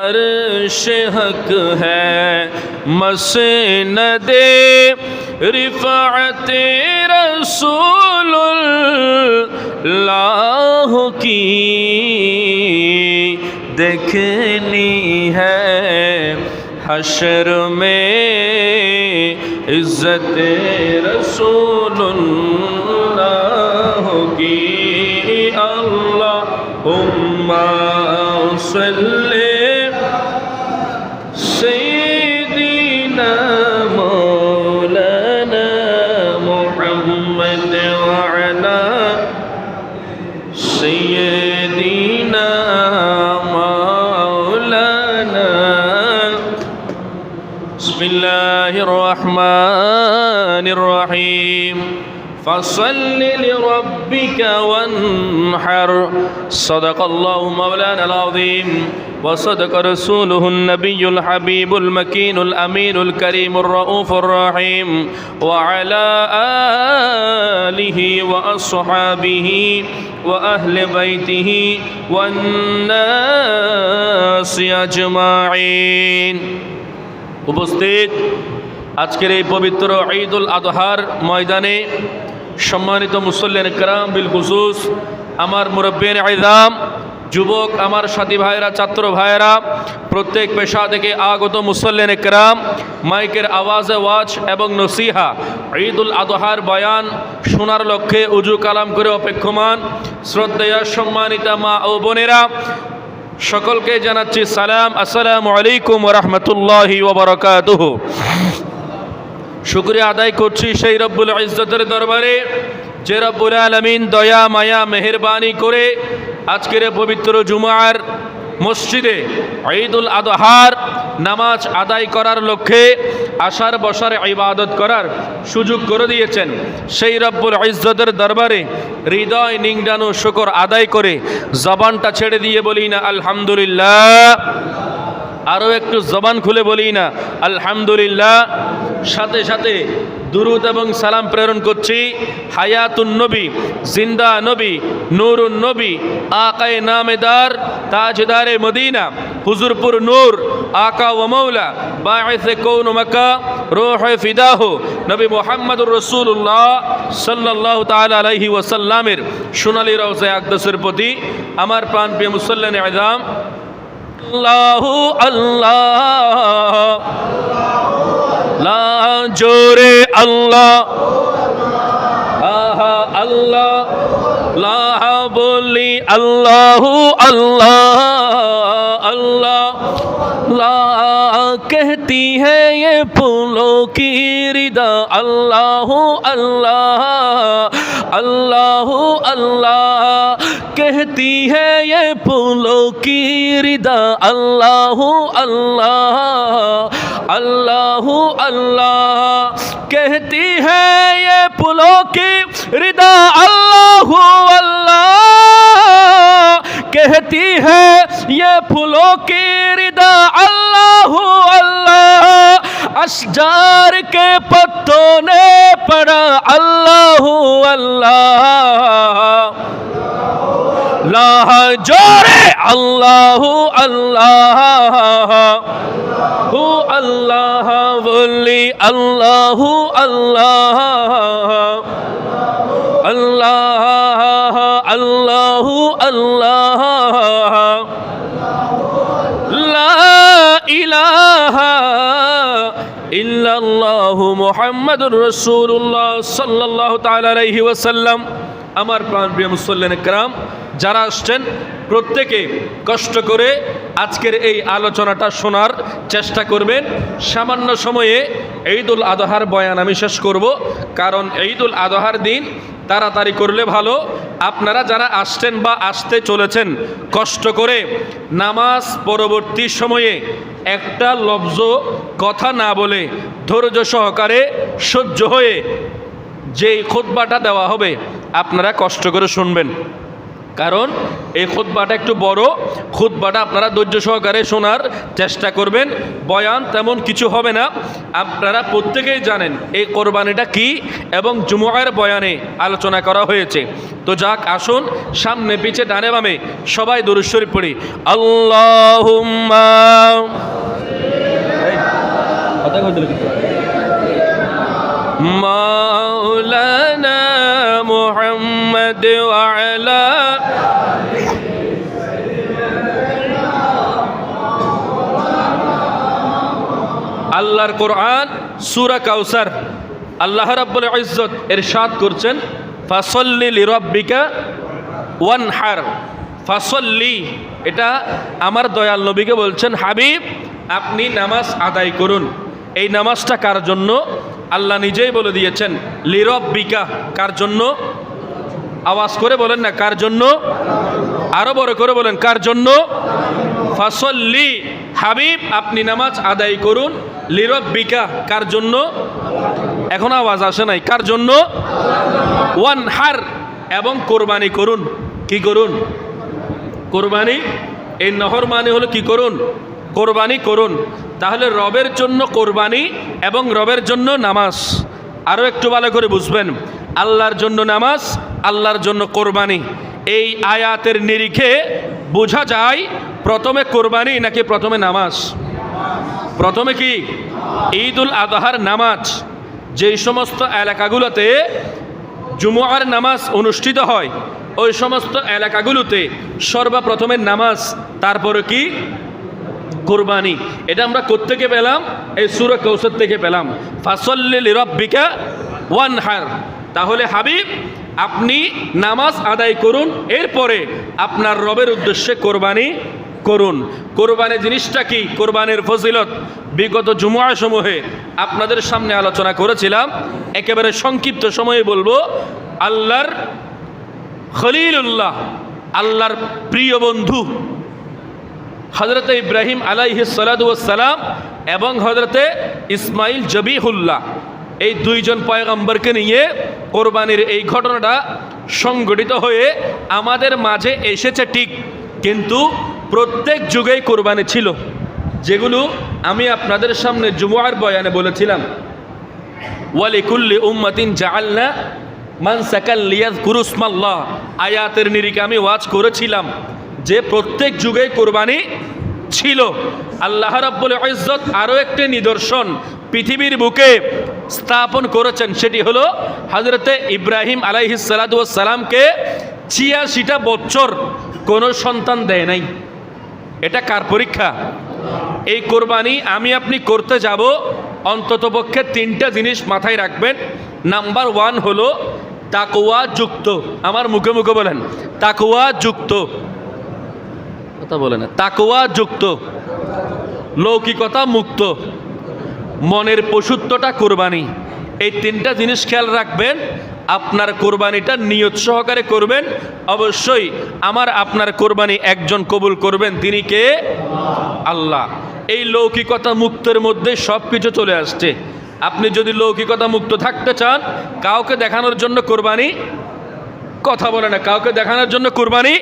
عرش حق ہے، مسند رفعت رسول اللہ کی دیکھنی ہے۔ حشر میں عزت رسول اللہ کی۔ اللہ صلی بسم الله الرحمن الرحيم. فصل لربك وانحر. صدق الله مولانا العظيم. وصدق رسوله النبي الحبيب المكين الأمين الكريم الرؤوف الرحيم. وعلى آله وأصحابه وأهل بيته والناس أجمعين. উপস্থিত আজকের এই পবিত্র ঈদুল আদহার ময়দানে সম্মানিত মুসল্লেন কারাম বিল খুসুস আমার মুরব্বেন আইদাম যুবক, আমার সাথী ভাইরা ছাত্র ভাইয়েরা, প্রত্যেক পেশা থেকে আগত মুসল্লেন একরাম মাইকের আওয়াজে ওয়াজ এবং নসিহা, ঈদুল আদহার বয়ান শোনার লক্ষ্যে উজু কালাম করে অপেক্ষমান, শ্রদ্ধেয়া সম্মানিতা মা ও বোনেরা সকলকে জানাচ্ছি সালাম, আসসালামু আলাইকুম রহমতুল্লাহি ওবরকাতুহ শুক্রিয়া আদায় করছি সেই রব্বুল ইজ্জতের দরবারে, যে রব্বুল আলমিন দয়া, মায়া, মেহরবানি করে আজকের পবিত্র জুমার মসজিদে ঈদুল আদহার নামাজ আদায় করার লক্ষ্যে আসার বসার ইবাদত করার সুযোগ করে দিয়েছেন। সেই রব্বুল ইজ্জতের দরবারে হৃদয় নিংডানো শুকর আদায় করে জবানটা ছেড়ে দিয়ে বলি না আলহামদুলিল্লাহ। আরও একটু জবান খুলে বলি না আলহামদুলিল্লাহ। সাথে সাথে দুরুদ এবং সালাম প্রেরণ করছি। হায়াতুন নবী, জিন্দা নবী, নুরুন নবী, আকায় নামেদার, তাজদারে মদিনা, হুজুরপুর নূর, আকা ও মৌলা বাঈসে কৌন মক্কা, রোহ ফিদাহ, নবী মোহাম্মদুর রসুল্লাহ সাল্লাল্লাহু তাআলা আলাইহি ওয়াসাল্লামের সোনালী রওজা আকদসের প্রতি আমার প্রাণ প্রিয় মুসল্লান আদাম আল্লাহ আল্লাহ। জোরে আল্লাহ আহা আল্লাহ লাহ বলি আল্লাহ আল্লাহ अल्लाह ला कहती है ये फूलों की रिदा अल्लाह अल्लाह अल्लाह अल्लाह कहती है ये फूलों की रिदा अल्लाह अल्लाह अल्लाह अल्लाह। कहती है ये पुलों की रिदा अल्लाह अल्लाह। कहती है ये फूलों की रिदा अल्लाह अल्लाह। अशजार के पत्तों ने पड़ा अल्लाह अल्लाह लाह जोरे अल्लाह अल्लाह हु अल्लाह बोली अल्लाह अल्लाह अल्लाह মোহাম্মদুর রসুল্লাহ সাল্লাহ তালি ওয়াসাল্লাম। আমার প্রাণ প্রিয় মুসল্লেন একরাম যারা আসছেন, প্রত্যেকে কষ্ট করে আজকের এই আলোচনাটা শোনার চেষ্টা করবেন। সামান্য সময়ে ঈদুল আদহার বয়ান আমি শেষ করব, কারণ ঈদুল আদহার দিন তাড়াতাড়ি করলে ভালো। আপনারা যারা আসছেন বা আসতে চলেছেন, কষ্ট করে নামাজ পরবর্তী সময়ে একটা লব্জ কথা না বলে ধৈর্য সহকারে সহ্য হয়ে যেই খুতবাটা দেওয়া হবে, আপনারা কষ্ট করে শুনবেন। কারণ এই খুদ্বাটা একটু বড়। খুদ্বাটা আপনারা ধৈর্য সহকারে শোনার চেষ্টা করবেন। বয়ান তেমন কিছু হবে না। আপনারা প্রত্যেকেই জানেন এই কোরবানিটা কি এবং জুমুয়ের বয়ানে আলোচনা করা হয়েছে। তো যাক, আসুন, সামনে, পিছে, ডানে, বামে, সবাই দরুশ্বরী পড়ি। আল্লাহ মাওলানা মোহাম্মদ আলা আল্লাহর কোরআন, সুরা কাউসার আল্লাহ রাব্বুল ইজ্জত এরশাদ করছেন, ফাসল্লি লিরাব্বিকা ওয়ানহার। ফাসল্লি, এটা আমার দয়াল নবীকে বলছেন, হাবিব, আপনি নামাজ আদায় করুন। এই নামাজটা কার জন্য? আল্লাহ নিজেই বলে দিয়েছেন, লিরব্বিকা, কার জন্য? আওয়াজ করে বলেন না, কার জন্য? আরও বড় করে বলেন, কার জন্য? ফাসল্লি, হাবিব, আপনি নামাজ আদায় করুন। লিরব্বিকা, কার জন্য? এখন আওয়াজ আসে নাই। কার জন্য? ওয়ান হার, এবং কোরবানি করুন। কি করুন? কোরবানি? এই নহর মানে হলো কি করুন? কোরবানি করুন। তাহলে রবের জন্য কোরবানি এবং রবের জন্য নামাজ। আরও একটু ভালো করে বুঝবেন। আল্লাহর জন্য নামাজ, আল্লাহর জন্য কোরবানি। এই আয়াতের নিরিখে বোঝা যায়, প্রথমে কোরবানি নাকি প্রথমে নামাজ। প্রথমে কি? ঈদ উল আদহার নামাজ। যেই সমস্ত এলাকাগুলোতে জুমুয়ার নামাজ অনুষ্ঠিত হয়, ওই সমস্ত এলাকাগুলোতে সর্বপ্রথমে নামাজ, তারপরে কি? কোরবানি। এটা আমরা কোত্থেকে পেলাম? এই সুর কৌশল থেকে পেলাম। ফাসল্লি রব্বিকা ওয়ান হার তাহলে হাবিব, আপনি নামাজ আদায় করুন, এরপরে আপনার রবের উদ্দেশ্যে কোরবানি করুন। কোরবানি জিনিসটা কি? কোরবানির ফজিলত। বিগত জুমুয়া সমূহে আপনাদের সামনে আলোচনা করেছিলাম। একেবারে সংক্ষিপ্ত সময়ে বলব, আল্লাহর খলিলুল্লাহ, আল্লাহর প্রিয় বন্ধু হজরতে ইব্রাহিম আলাইহি সালাম এবং হজরতে ইসমাইল জবিহুল্লাহ, এই দুইজন পয়গম্বরকে নিয়ে কোরবানির এই ঘটনাটা সংগঠিত হয়ে আমাদের মাঝে এসেছে ঠিক। কিন্তু প্রত্যেক যুগেই কোরবানি ছিল। যেগুলো আমি আপনাদের সামনে জুমুয়ার বয়ানে বলেছিলাম। ওয়ালিকুল্লি উম্মাতিন জাআলনা মান সাকাল লিয়াজ কুরুসমাল্লাহ আয়াতের নিরিকে আমি ওয়াজ করেছিলাম যে প্রত্যেক যুগে কোরবানি ছিল। আল্লাহ রাব্বুল ইজ্জত আরও একটি নিদর্শন পৃথিবীর বুকে স্থাপন করেছেন, সেটি হলো হজরতে ইব্রাহিম আলাইহিস সালামকে ছিয়াশিটা বছর কোনো সন্তান দেয় নাই। এটা কার পরীক্ষা? এই কোরবানি আমি আপনি করতে যাব অন্ততপক্ষে তিনটা জিনিস মাথায় রাখবেন। নাম্বার ওয়ান হলো তাকুয়া যুক্ত। আমার মুখে মুখে বলেন তাকুয়া যুক্ত। কথা বলে না তাকুয়া যুক্ত। লৌকিকতা মুক্ত। মনের পশুত্বটা কোরবানি। এই তিনটা জিনিস খেয়াল রাখবেন আপনার কোরবানিটা নিয়ত সহকারে করবেন। অবশ্যই আমার আপনার কোরবানি একজন কবুল করবেন, তিনি কে? আল্লাহ। এই লৌকিকতা মুক্তের মধ্যে সব কিছু চলে আসছে। আপনি যদি লৌকিকতা মুক্ত থাকতে চান, কাউকে দেখানোর জন্য কোরবানি কথা বলে না, কাউকে দেখানোর জন্য কোরবানি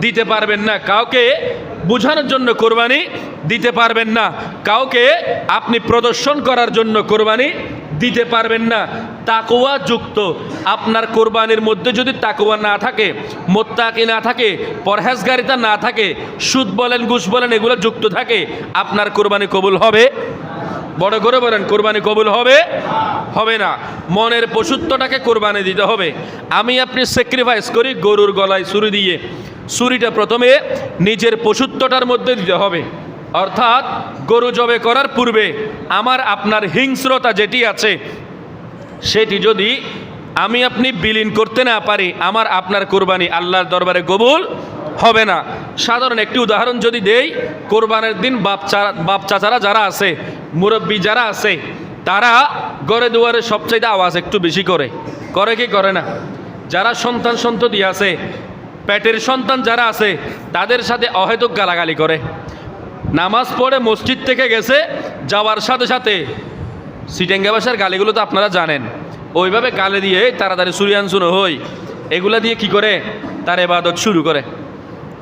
দিতে পারবেন না, কাউকে বোঝানোর জন্য কোরবানি দিতে পারবেন না, কাউকে আপনি প্রদর্শন করার জন্য কোরবানি দিতে পারবেন না। তাকুয়া যুক্ত। আপনার কোরবানির মধ্যে যদি তাকুয়া না থাকে, মোত্তাকি না থাকে, পরহেজগারিতা না থাকে, সুদ বলেন, ঘুষ বলেন, এগুলো যুক্ত থাকে, আপনার কোরবানি কবুল হবে? বড় করে বলেন, কোরবানি কবুল হবে? হবে না। মনের পশুত্বটাকে কোরবানি দিতে হবে। আমি আপনি স্যাক্রিফাইস করি, গরুর গলায় ছুরি দিয়ে। ছুরিটা প্রথমে নিজের পশুত্বটার মধ্যে দিতে হবে। অর্থাৎ গরু জবে করার পূর্বে আমার আপনার হিংস্রতা যেটি আছে, সেটি যদি আমি আপনি বিলীন করতে না পারি, আমার আপনার কোরবানি আল্লাহর দরবারে কবুল হবে না। সাধারণ একটি উদাহরণ যদি দেই, কোরবানের দিন বাপ বাপ চাচারা যারা আছে, মুরব্বী যারা আছে, তারা গড়ে দুয়ারে সবচাইতে আওয়াজ একটু বেশি করে। করে কি করে না? যারা সন্তান সন্ততি আছে, পেটের সন্তান যারা আছে, তাদের সাথে অহেতুক গালাগালি করে। নামাজ পড়ে মসজিদ থেকে গেছে, যাওয়ার সাথে সাথে সিটেঙ্গা ভাষার গালিগুলো তো আপনারা জানেন। ওইভাবে গালে দিয়ে তাড়াতাড়ি সুরিয়ান শুনো, হই। এগুলা দিয়ে কি করে? তার এবাদত শুরু করে।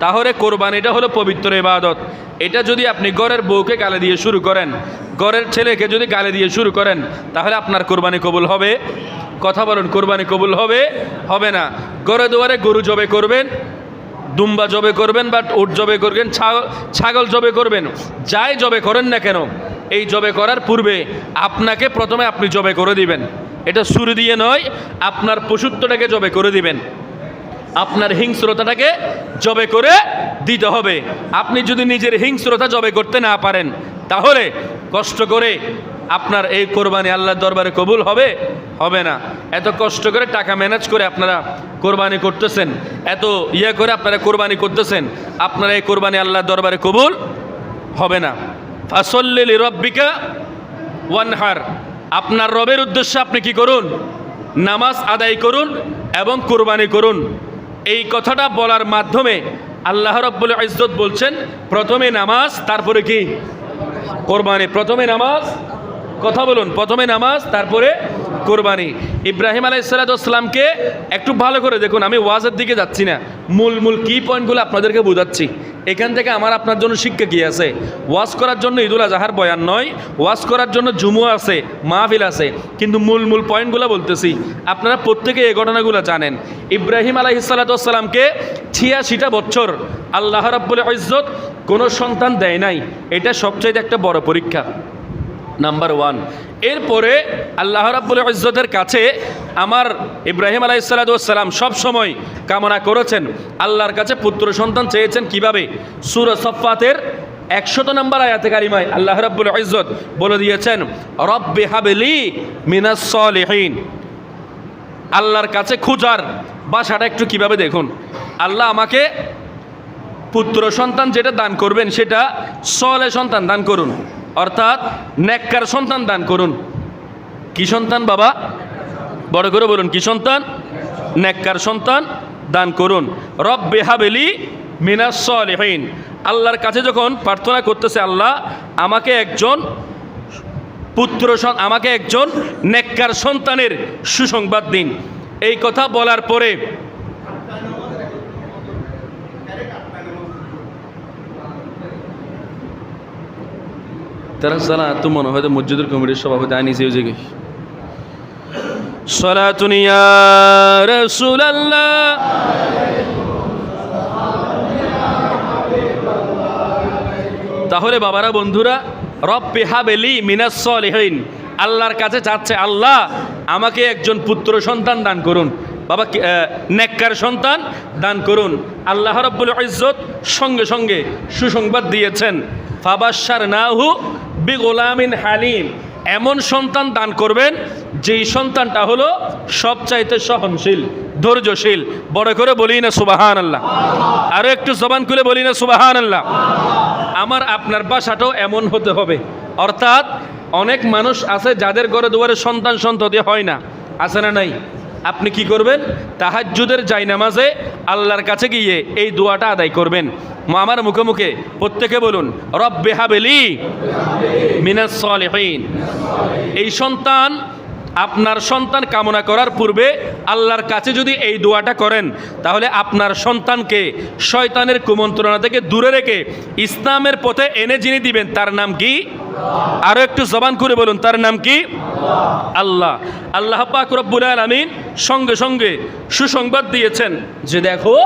তাহলে কোরবানিটা হলো পবিত্র এবাদত। এটা যদি আপনি ঘরের বউকে গালে দিয়ে শুরু করেন, ঘরের ছেলেকে যদি গালে দিয়ে শুরু করেন, তাহলে আপনার কোরবানি কবুল হবে। কথা বলুন, কোরবানি কবুল হবে? হবে না। ঘরে দুয়ারে গরু জবে করবেন দুম্বা জবে করবেন বা উট জবে করবেন ছাগল জবে করবেন, যাই জবে করেন না কেন, এই জবে করার পূর্বে আপনাকে প্রথমে আপনি জবে করে দিবেন। এটা সুর দিয়ে নয়, আপনার পশুত্বটাকে জবে করে দিবেন। আপনার হিংস্রতাটাকে জবে করে দিতে হবে। আপনি যদি নিজের হিংস্রতা জবে করতে না পারেন, তাহলে কষ্ট করে আপনার এই কোরবানি আল্লাহর দরবারে কবুল হবে হবে না। এত কষ্ট করে টাকা ম্যানেজ করে আপনারা কোরবানি করতেছেন, এত ইয়ে করে আপনারা কোরবানি করতেছেন, আপনারা এই কোরবানি আল্লাহর দরবারে কবুল হবে না। ফাসল্লিল রব্বিকা ওয়ানহার। আপনার রবের উদ্দেশ্যে আপনি কি করুন? নামাজ আদায় করুন এবং কোরবানি করুন। এই কথাটা বলার মাধ্যমে আল্লাহ রব্বুল ইজ্জত বলছেন, প্রথমে নামাজ, তারপরে কি? কোরবানি, প্রথমে নামাজ কথা বলুন, প্রথমে নামাজ, তারপরে কোরবানি। ইব্রাহিম আলাইসালামকে একটু ভালো করে দেখুন, আমি ওয়াজের দিকে যাচ্ছি না। মূল মূল কি পয়েন্টগুলো আপনাদেরকে বোঝাচ্ছি। এখান থেকে আমার আপনার জন্য শিক্ষা কি আছে? ওয়াজ করার জন্য ঈদুল আজহার বয়ান নয়, ওয়াজ করার জন্য জুমু আছে, মাহফিল আছে। কিন্তু মূল মূল পয়েন্টগুলো বলতেছি, আপনারা প্রত্যেকে এই ঘটনাগুলো জানেন। ইব্রাহিম আলাইসালাতামকে ছিয়াশিটা বছর আল্লাহ রাব্বুল ইজ্জত কোনো সন্তান দেয় নাই। এটা সবচাইতে একটা বড় পরীক্ষা। নাম্বার ওয়ান এরপরে আল্লাহ রাব্বুল ইজ্জতের কাছে আমার ইব্রাহিম আলাইসালাম সব সময় কামনা করেছেন। আল্লাহর কাছে পুত্র সন্তান চেয়েছেন কীভাবে? সুর সফাতের একশত নম্বর আয়াতে কারিমায় আল্লাহ রাব্বুল ইজ্জত বলে দিয়েছেন, রব্বে হাবেলি মিনাস সলিহিন। আল্লাহর কাছে খুঁজার বাসাটা একটু কীভাবে দেখুন? আল্লাহ আমাকে পুত্র সন্তান যেটা দান করবেন সেটা সলে সন্তান দান করুন। অর্থাৎ নেককার সন্তান দান করুন। কি সন্তান, বাবা? বড় করে বলুন, কি সন্তান? নেককার সন্তান দান করুন। রব বেহাবেলি মিনাস সলেহীন। আল্লাহর কাছে যখন প্রার্থনা করতেছে আল্লাহ, আমাকে একজন পুত্র আমাকে একজন নেককার সন্তানের সুসংবাদ দিন। এই কথা বলার পরে তারা সালা তো মনে হয় মসজিদের কমিটির সভাপতি আয় নিজেও জেগে। তাহলে বাবারা, বন্ধুরা রব পেহাবেলি মিনাসলিহীন আল্লাহর কাছে চাচ্ছে আল্লাহ আমাকে একজন পুত্র সন্তান দান করুন। বাবা নেককার সন্তান দান করুন। আল্লাহ রব্বুল ইজ্জত সঙ্গে সঙ্গে সুসংবাদ দিয়েছেন। ফাবাসার নাহু বি গোলামিন হালিম। এমন সন্তান দান করবেন, যেই সন্তানটা হলো সবচাইতে সহনশীল, ধৈর্যশীল। বড় করে বলি না সুবাহান আল্লাহ আরও একটু জবান খুলে বলি না সুবাহান আল্লাহ আমার আপনার বাসাটাও এমন হতে হবে। অর্থাৎ অনেক মানুষ আছে যাদের ঘরে দুয়ারে সন্তান সন্ততি হয় না। আছে না নাই? আপনি কি করবেন? তাহাজ্জুদের জায়নামাজে আল্লাহর কাছে গিয়ে এই দোয়াটা আদায় করবেন। আমার মুখে মুখে প্রত্যেকে বলুন রব বেহাবেলি মিনাস সলিহীন। এই সন্তান, আপনার সন্তান কামনা করার পূর্বে আল্লাহর কাছে যদি এই দোয়াটা করেন, তাহলে আপনার সন্তানকে শয়তানের কুমন্ত্রণা থেকে দূরে রেখে ইসলামের পথে এনে যিনি দিবেন, তার নাম কি? আরও একটু জবান করে বলুন, তার নাম কি? আল্লাহ। আল্লাহ পাক রব্বুল আলমিন সঙ্গে সঙ্গে সুসংবাদ দিয়েছেন যে দেখো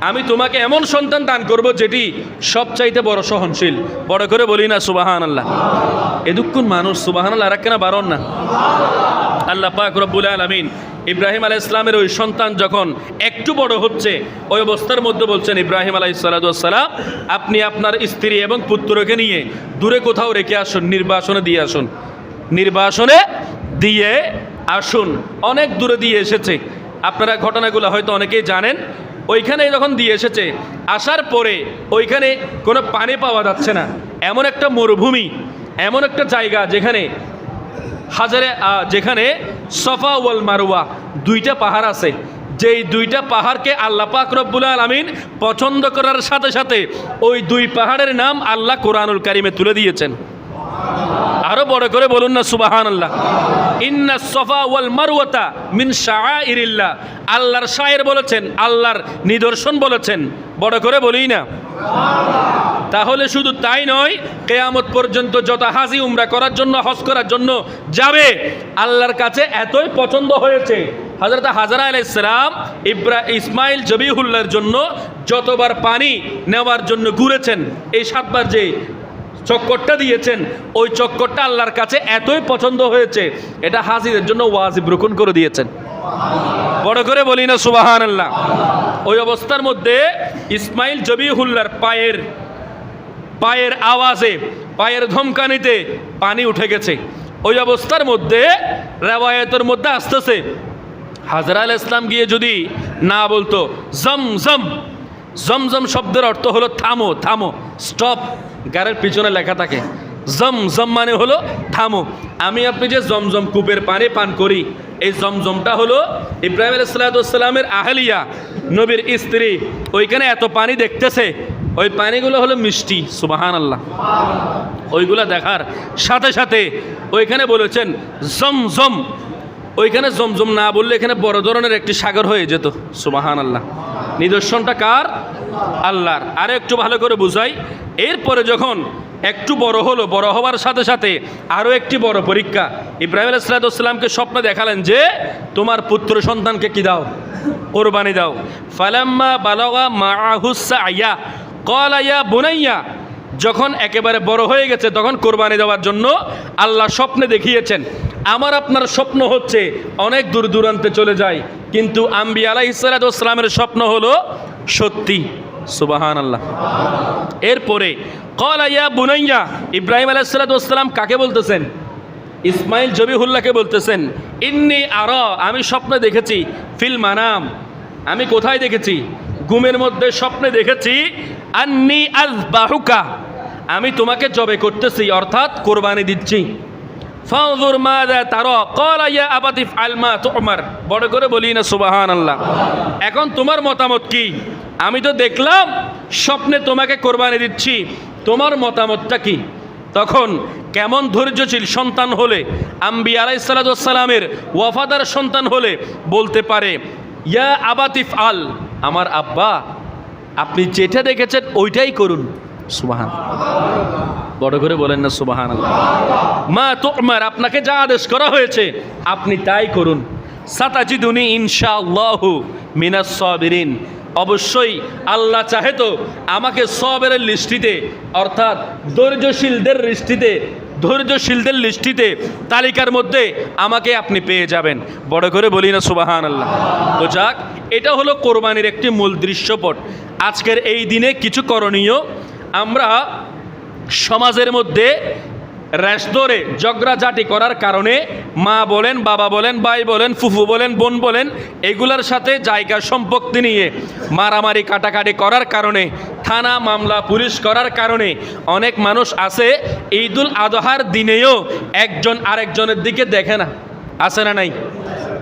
আমি তোমাকে এমন সন্তান দান করব যেটি সবচাইতে বড় সহনশীল। বড় করে বলি না সুবাহান আল্লাহ এদুক্ষণ মানুষ সুবাহান আল্লাহ আর কেনা বারণ না। আল্লাহ পাক রব্বুল আলমিন ইব্রাহিম আলাহ ইসলামের ওই সন্তান যখন একটু বড় হচ্ছে, ওই অবস্থার মধ্যে বলছেন, ইব্রাহিম আলাহ সালাম, আপনি আপনার স্ত্রী এবং পুত্রকে নিয়ে দূরে কোথাও রেখে আসুন, নির্বাসনে দিয়ে আসুন। নির্বাসনে দিয়ে আসুন। অনেক দূরে দিয়ে এসেছে। আপনারা ঘটনাগুলো হয়তো অনেকেই জানেন। ওইখানে যখন দিয়ে এসেছে, আসার পরে ওইখানে কোনো পানি পাওয়া যাচ্ছে না। এমন একটা মরুভূমি, এমন একটা জায়গা যেখানে হাজারে যেখানে সফা ওয়াল মারুয়া দুইটা পাহাড় আছে। যেই দুইটা পাহাড়কে আল্লাহ পাক রব্বুল আলমিন পছন্দ করার সাথে সাথে ওই দুই পাহাড়ের নাম আল্লাহ কোরআনুল কারিমে তুলে দিয়েছেন। আরও বড় করে বলুন না সুবাহান আল্লাহ ইন্না সফা ওয়াল মারওয়াতা মিন শাআইরিল্লাহ। আল্লাহর শায়ের বলেছেন, আল্লাহর নিদর্শন বলেছেন। বড় করে বলি না। তাহলে শুধু তাই নয়, কেয়ামত পর্যন্ত যত হাজি উমরা করার জন্য, হজ করার জন্য যাবে, আল্লাহর কাছে এতই পছন্দ হয়েছে। হজরত হাজারা আলাইসালাম ইব্রা, ইসমাইল জবিহুল্লার জন্য যতবার পানি নেওয়ার জন্য ঘুরেছেন, এই সাতবার যে চক্করটা দিয়েছেন। ওই চক্করটা আল্লাহর কাছে এতই পছন্দ হয়েছে, এটা হাজিদের জন্য ওয়াজিব রুকুন করে দিয়েছেন। বড় করে বলি না সুবাহান আল্লাহ ওই অবস্থার মধ্যে ইসমাইল জবিহুল্লার পায়ের পায়ের আওয়াজে, পায়ের ধমকানিতে পানি উঠে গেছে। ওই অবস্থার মধ্যে রেওয়ায়তের মধ্যে আসতেছে, হাজরা আল ইসলাম গিয়ে যদি না বলতো জম জম জমজম শব্দের অর্থ হলো থামো থামো, স্টপ। গাড়ির পিছনে লেখা থাকে, জম জম মানে হলো থামো। আমি আপনি যে জমজম কূপের পানি পান করি, এই জমজমটা হলো ইব্রাহিম আলাইসালামের আহলিয়া, নবীর স্ত্রী। ওইখানে এত পানি দেখতেছে, ওই পানিগুলো হলো মিষ্টি সুবাহান আল্লাহ ওইগুলো দেখার সাথে সাথে ওইখানে বলেছেন, জম জম। ওইখানে জমজম না বললে এখানে বড় ধরনের একটি সাগর হয়ে যেত সুবাহান আল্লাহ নিদর্শনটা কার? আল্লাহর। আর একটু ভালো করে বুঝাই, এরপরে যখন একটু বড় হলো, বড় হওয়ার সাথে সাথে আরও একটি বড় পরীক্ষা। ইব্রাহিম আলাইসালামকে স্বপ্ন দেখালেন যে, তোমার পুত্র সন্তানকে কি দাও? কোরবানি দাও। ফালাম্মা বালগা মাহুসা আয়া কল আয়া বুনাইয়া। যখন একেবারে বড় হয়ে গেছে, তখন কোরবানি দেওয়ার জন্য আল্লাহ স্বপ্নে দেখিয়েছেন, আমার আপনার স্বপ্ন হচ্ছে অনেক দূর দূরান্তে চলে যায় কিন্তু আম্বি আলাহ ইসলামের স্বপ্ন হলো সত্যি। সুবাহান আল্লাহ এরপরে কল আইয়া বুনাইয়া, ইব্রাহিম আলাইসালাম কাকে বলতেছেন? ইসমাইল জবিহুল্লাহকে বলতেছেন, ইন্নি আর, আমি স্বপ্নে দেখেছি, ফিল মানাম, আমি কোথায় দেখেছি? ঘুমের মধ্যে স্বপ্নে দেখেছি, আন্নি আজ বাহুকা আমি তোমাকে জবে করতেছি, অর্থাৎ কোরবানি দিচ্ছি। ফাউজুর মা দা তার? কল ইয়া আবাতিফ আলমা তোমার। বড় করে বলি না সুবাহান আল্লাহ এখন তোমার মতামত কি? আমি তো দেখলাম, স্বপ্নে তোমাকে কোরবানি দিচ্ছি। তোমার মতামতটা কি? তখন কেমন ধৈর্যশীল সন্তান হলে আম্বি আলাই আলাইসালামের ওয়াফাদার সন্তান হলে বলতে পারে, ইয়া আবাতিফ আল আমার আব্বা, আপনি যেটা দেখেছেন, ওইটাই করুন। সুবাহান। বড় করে বলেন না সুবাহান মা তোমার, আপনাকে যা আদেশ করা হয়েছে, আপনি তাই করুন। সাতাজি সাতাজিদুনি ইনশাআল্লাহ মিনাস সাবিরিন। অবশ্যই আল্লাহ চাহে তো আমাকে সবের লিস্টিতে, অর্থাৎ ধৈর্যশীলদের লিস্টিতে ধৈর্যশীলদের লিস্টিতে তালিকার মধ্যে আমাকে আপনি পেয়ে যাবেন। বড় করে বলি না সুবাহান আল্লাহ তো যাক, এটা হলো কোরবানির একটি মূল দৃশ্যপট। আজকের এই দিনে কিছু করণীয়, আমরা সমাজের মধ্যে র্যাশ ধরে ঝগড়াঝাটি করার কারণে মা বলেন, বাবা বলেন, ভাই বলেন, ফুফু বলেন, বোন বলেন, এগুলার সাথে জায়গা সম্পত্তি নিয়ে মারামারি কাটাকাটি করার কারণে, থানা মামলা পুলিশ করার কারণে অনেক মানুষ আছে, ঈদুল আদহার দিনেও একজন আরেকজনের দিকে দেখে না। আছে না নাই?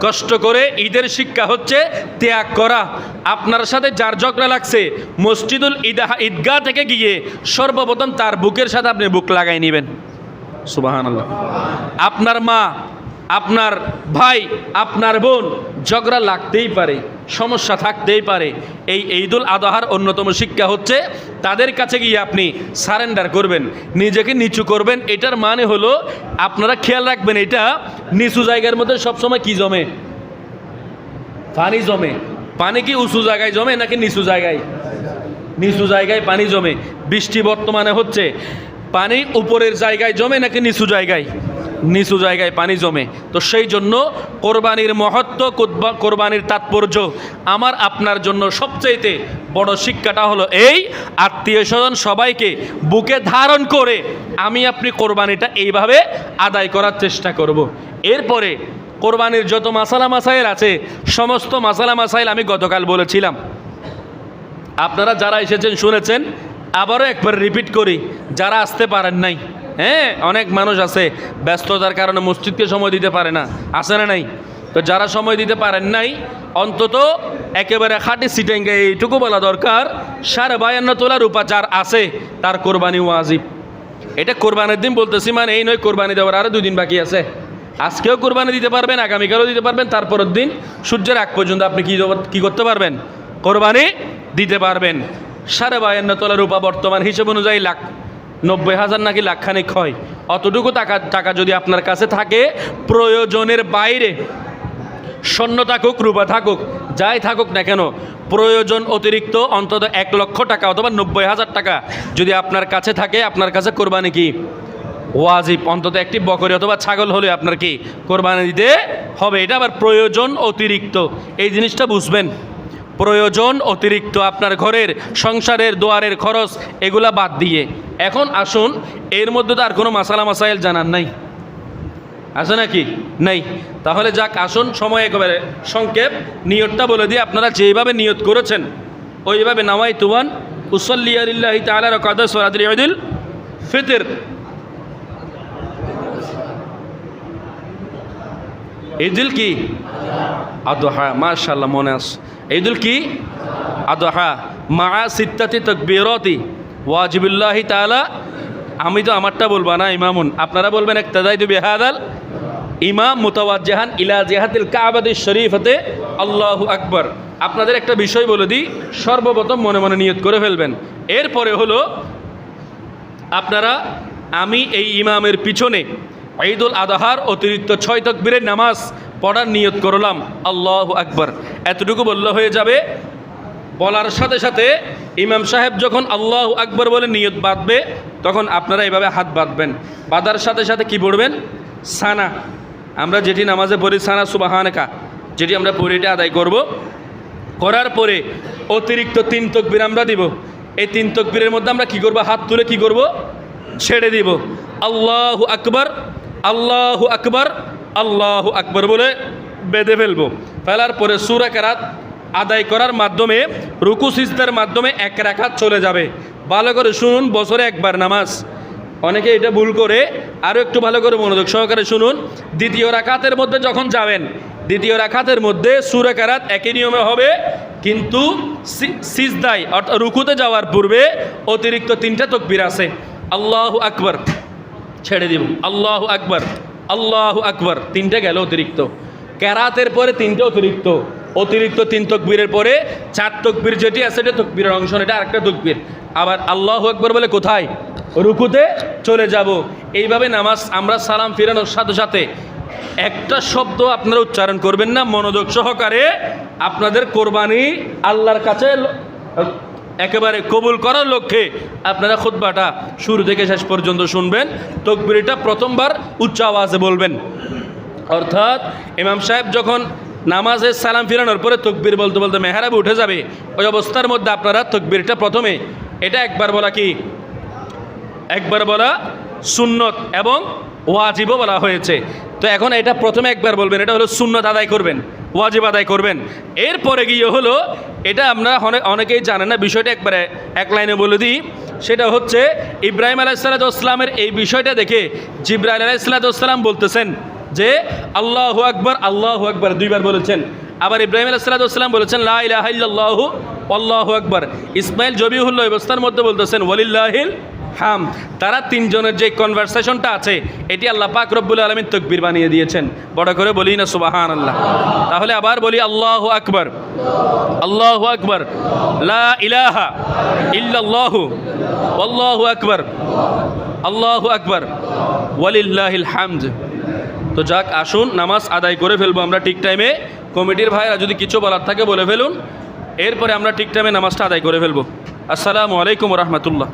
কষ্ট করে ঈদের শিক্ষা হচ্ছে ত্যাগ করা। আপনার সাথে যার ঝগড়া লাগছে, মসজিদুল ঈদাহা ঈদগাহ থেকে গিয়ে সর্বপ্রথম তার বুকের সাথে আপনি বুক লাগাই নেবেন। আল্লাহ আপনার মা আপনার ভাই, আপনার বোন, ঝগড়া লাগতেই পারে, সমস্যা থাকতেই পারে। এই ঈদুল আদহার অন্যতম শিক্ষা হচ্ছে, তাদের কাছে গিয়ে আপনি সারেন্ডার করবেন, নিজেকে নিচু করবেন। এটার মানে হলো, আপনারা খেয়াল রাখবেন, এটা নিচু জায়গার মধ্যে সবসময় কি জমে? পানি জমে। পানি কি উঁচু জায়গায় জমে নাকি নিচু জায়গায়? নিচু জায়গায় পানি জমে। বৃষ্টি বর্তমানে হচ্ছে, পানি উপরের জায়গায় জমে নাকি নিচু জায়গায়? নিচু জায়গায় পানি জমে তো সেই জন্য কোরবানির মহত্ব কোরবা- কোরবানির তাৎপর্য আমার আপনার জন্য সবচাইতে বড় শিক্ষাটা হলো এই, আত্মীয় স্বজন সবাইকে বুকে ধারণ করে আমি আপনি কোরবানিটা এইভাবে আদায় করার চেষ্টা করব। এরপরে কোরবানির যত মাসালা মাসাইল আছে, সমস্ত মাসালা মাসাইল আমি গতকাল বলেছিলাম আপনারা যারা এসেছেন শুনেছেন, আবারও একবার রিপিট করি, যারা আসতে পারেন নাই হ্যাঁ অনেক মানুষ আছে, ব্যস্ততার কারণে মসজিদকে সময় দিতে পারে না। আসে না নাই? তো যারা সময় দিতে পারেন নাই, অন্তত একেবারে খাটি সিটেঙ্গে এইটুকু বলা দরকার, সাড়ে বায়ান্ন তোলার উপাচার আছে, তার কোরবানি ওয়াজিব। এটা কোরবানির দিন বলতেছি মানে এই নয়, কোরবানি দেওয়ার আরও দিন বাকি আছে। আজকেও কোরবানি দিতে পারবেন, আগামীকালও দিতে পারবেন, তারপরের দিন সূর্যের আগ পর্যন্ত আপনি কী কী করতে পারবেন? কোরবানি দিতে পারবেন। সাড়ে বায়ান্ন তলা রূপা বর্তমান হিসেব অনুযায়ী লাখ নব্বই হাজার নাকি লাখখানিক হয়। অতটুকু টাকা টাকা যদি আপনার কাছে থাকে, প্রয়োজনের বাইরে। স্বর্ণ থাকুক, রূপা থাকুক, যাই থাকুক না কেন, প্রয়োজন অতিরিক্ত অন্তত এক লক্ষ টাকা অথবা নব্বই হাজার টাকা যদি আপনার কাছে থাকে, আপনার কাছে কোরবানি কি? ওয়াজিব, অন্তত একটি বকরি অথবা ছাগল হলে আপনার কি? কোরবানি দিতে হবে। এটা আবার প্রয়োজন অতিরিক্ত। এই জিনিসটা বুঝবেন। প্রয়োজন অতিরিক্ত আপনার ঘরের, সংসারের, দোয়ারের খরচ, এগুলা বাদ দিয়ে। এখন আসুন, এর মধ্যে তো আর কোনো মাসালা মাসাইল জানার নাই। আছে নাকি? নেই। তাহলে যাক, আসুন, সময় একেবারে সংক্ষেপ। নিয়তটা বলে দিয়ে আপনারা যেইভাবে নিয়ত করেছেন, ওইভাবে নামাই তাআলা রকাদা সরাদিল ঈদুল ফিতর। ঈদুল কি? আদহা, মাশাআল্লাহ, মনে আস ঈদুল কি? আদহা। মা সিত্তাতি তাকবীরাতি। ওয়াজিবুল্লাহি তাআলা। আমি তো আমারটা বলব না, ইমামুন। আপনারা বলবেন এক তাদাইদু বেহাদাল। ইমাম মুতাওয়াজ্জাহান ইলা জিহাতিল কাবাদি শরীফতে আল্লাহ আকবর। আপনাদের একটা বিষয় বলে দিই, সর্বপ্রথম মনে মনে নিয়ত করে ফেলবেন। এরপরে হলো, আপনারা, আমি এই ইমামের পিছনে ঈদুল আদহার অতিরিক্ত ছয় তকবীরের নামাজ পড়ার নিয়ত করলাম, আল্লাহ আকবর। এতটুকু বললে হয়ে যাবে। বলার সাথে সাথে ইমাম সাহেব যখন আল্লাহ আকবর বলে নিয়ত বাঁধবে, তখন আপনারা এভাবে হাত বাঁধবেন। বাঁধার সাথে সাথে কি পড়বেন? সানা। আমরা যেটি নামাজে পড়ি, সানা সুবাহানকা। যেটি আমরা পড়িটা আদায় করব। করার পরে অতিরিক্ত তিন তকবির আমরা দিব। এই তিন তকবিরের মধ্যে আমরা কি করব? হাত তুলে কি করব? ছেড়ে দিব। আল্লাহ আকবর আল্লাহ আকবর আল্লাহ আকবর বলে বেঁধে ফেলব। ফেলার পরে সুরা কেরাত আদায় করার মাধ্যমে, রুকু সিস্তার মাধ্যমে এক রাখাত চলে যাবে। ভালো করে শুনুন, বছরে একবার নামাজ। অনেকে এটা ভুল করে আরও একটু ভালো করে মনোযোগ সহকারে শুনুন। দ্বিতীয় রাখাতের মধ্যে যখন যাবেন, দ্বিতীয় রাখাতের মধ্যে সুরে কারাত একই নিয়মে হবে, কিন্তু সিজদাই অর্থাৎ রুকুতে যাওয়ার পূর্বে অতিরিক্ত তিনটা তকবির আছে। আল্লাহ আকবর, ছেড়ে দিব। আল্লাহ আকবর। আল্লাহ আকবর, তিনটে গেল অতিরিক্ত। ক্যারাতের পরে তিনটে অতিরিক্ত। অতিরিক্ত তিন তকবীরের পরে চার তকবীর যেটি আছে এটা তকবীরের অংশ, এটা আরেকটা তকবীর। আবার আল্লাহ আকবর বলে কোথায়? রুকুতে চলে যাব। এইভাবে নামাজ আমরা সালাম ফিরানোর সাথে সাথে একটা শব্দ আপনারা উচ্চারণ করবেন না, মনোযোগ সহকারে আপনাদের কোরবানি আল্লাহর কাছে একেবারে কবুল করার লক্ষ্যে আপনারা খুতবাটা শুরু থেকে শেষ পর্যন্ত শুনবেন, তকবিরটা প্রথমবার উচ্চ আওয়াজে বলবেন। অর্থাৎ ইমাম সাহেব যখন নামাজে সালাম ফিরানোর পরে তকবির বলতে বলতে মেহরাবে উঠে যাবে, ওই অবস্থার মধ্যে আপনারা তকবিরটা প্রথমে, এটা একবার বলা কি? একবার বলা সুন্নত এবং ওয়াজিবও বলা হয়েছে। তো এখন এটা প্রথমে একবার বলবেন, এটা হলো সুন্নত আদায় করবেন, ওয়াজিব আদায় করবেন। এরপরে গিয়ে হলো, এটা অনেক অনেকেই জানেন না, বিষয়টা একবারে এক লাইনে বলে দিই। সেটা হচ্ছে, ইব্রাহিম আলাইসালাতামের এই বিষয়টা দেখে জিব্রাইল আলাইসালাতাম বলতেছেন যে, আল্লাহ আকবর আল্লাহ আকবর। দুইবার বলেছেন। আবার ইব্রাহিম আলাইসালাতাম বলেছেন, লা ইলাহা ইল্লাল্লাহু আল্লাহু আকবর। ইসমাইল জবিহুল্লাহ অবস্থার মধ্যে বলতেছেন, ওয়ালিল্লাহিল হাম, তারা তিনজনের যে কনভারসেশনটা আছে, এটি আল্লাহ পাক রব্বুল আলমিন তকবির বানিয়ে দিয়েছেন। বড় করে বলি না সুবাহান আল্লাহ তাহলে আবার বলি আল্লাহ আকবর। আল্লাহ আকবর। লা ইলাহা ইল্লাল্লাহু। আল্লাহু আকবর। আল্লাহু আকবর। ওয়ালিল্লাহিল হামদ। তো যাক, আসুন, নামাজ আদায় করে ফেলব আমরা ঠিক টাইমে কমিটির ভাইরা যদি কিছু বলার থাকে বলে ফেলুন। এরপরে আমরা ঠিক টাইমে নামাজটা আদায় করে ফেলব। আসসালামু আলাইকুম রহমতুল্লাহ।